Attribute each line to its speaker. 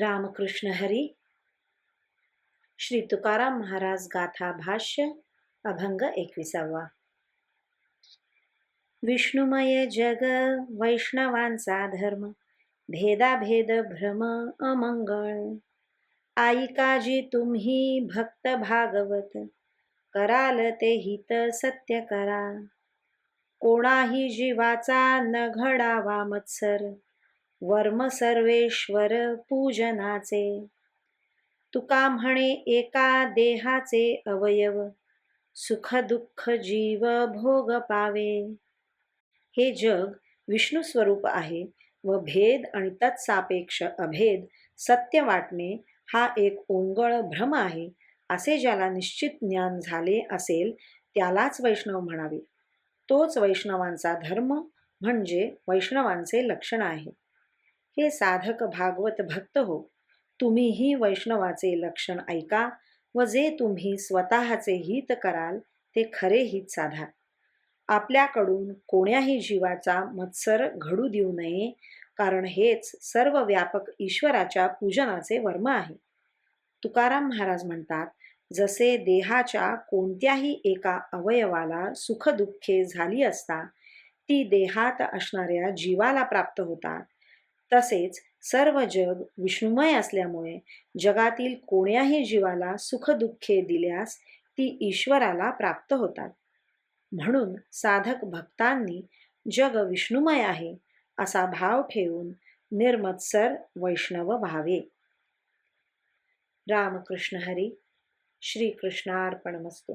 Speaker 1: रामकृष्ण हरी। श्री तुकाराम महाराज गाथा भाष्य अभंग एकविसावा। विष्णुमय जग वैष्णवांचा धर्म भेदाभेद भ्रम अमंगळ। आई काजी तुम्ही भक्त भागवत कराल ते हित सत्य करा। कोणाही जीवाचा न घडावा मत्सर वर्म सर्वेश्वर पूजनाचे. तुका म्हणे एका देहाचे अवयव सुख दुःख जीव भोग पावे. हे जग विष्णू स्वरूप आहे व भेद आणि तत्सापेक्ष अभेद सत्य वाटणे हा एक ओंगळ भ्रम आहे असे ज्याला निश्चित ज्ञान झाले असेल त्यालाच वैष्णव म्हणावे. तोच वैष्णवांचा धर्म म्हणजे वैष्णवांचे लक्षण आहे. हे साधक भागवत भक्त हो. तुम्हीही वैष्णवाचे लक्षण ऐका व जे तुम्ही स्वतःचे हित कराल ते खरे हित साधा. आपल्याकडून कोण्याही जीवाचा मत्सर घडू देऊ नये कारण हेच सर्व व्यापक ईश्वराच्या पूजनाचे वर्म आहे. तुकाराम महाराज म्हणतात जसे देहाच्या कोणत्याही एका अवयवाला सुखदुःखे झाली असता ती देहात असणाऱ्या जीवाला प्राप्त होतात तसेच सर्व जग विष्णुमय असल्यामुळे जगातील कोण्याही जीवाला सुखदुःखे दिल्यास ती ईश्वराला प्राप्त होतात. म्हणून साधक भक्तांनी जग विष्णुमय आहे असा भाव ठेवून निर्मत्सर वैष्णव व्हावे. रामकृष्ण हरी श्रीकृष्णार्पणमस्तू.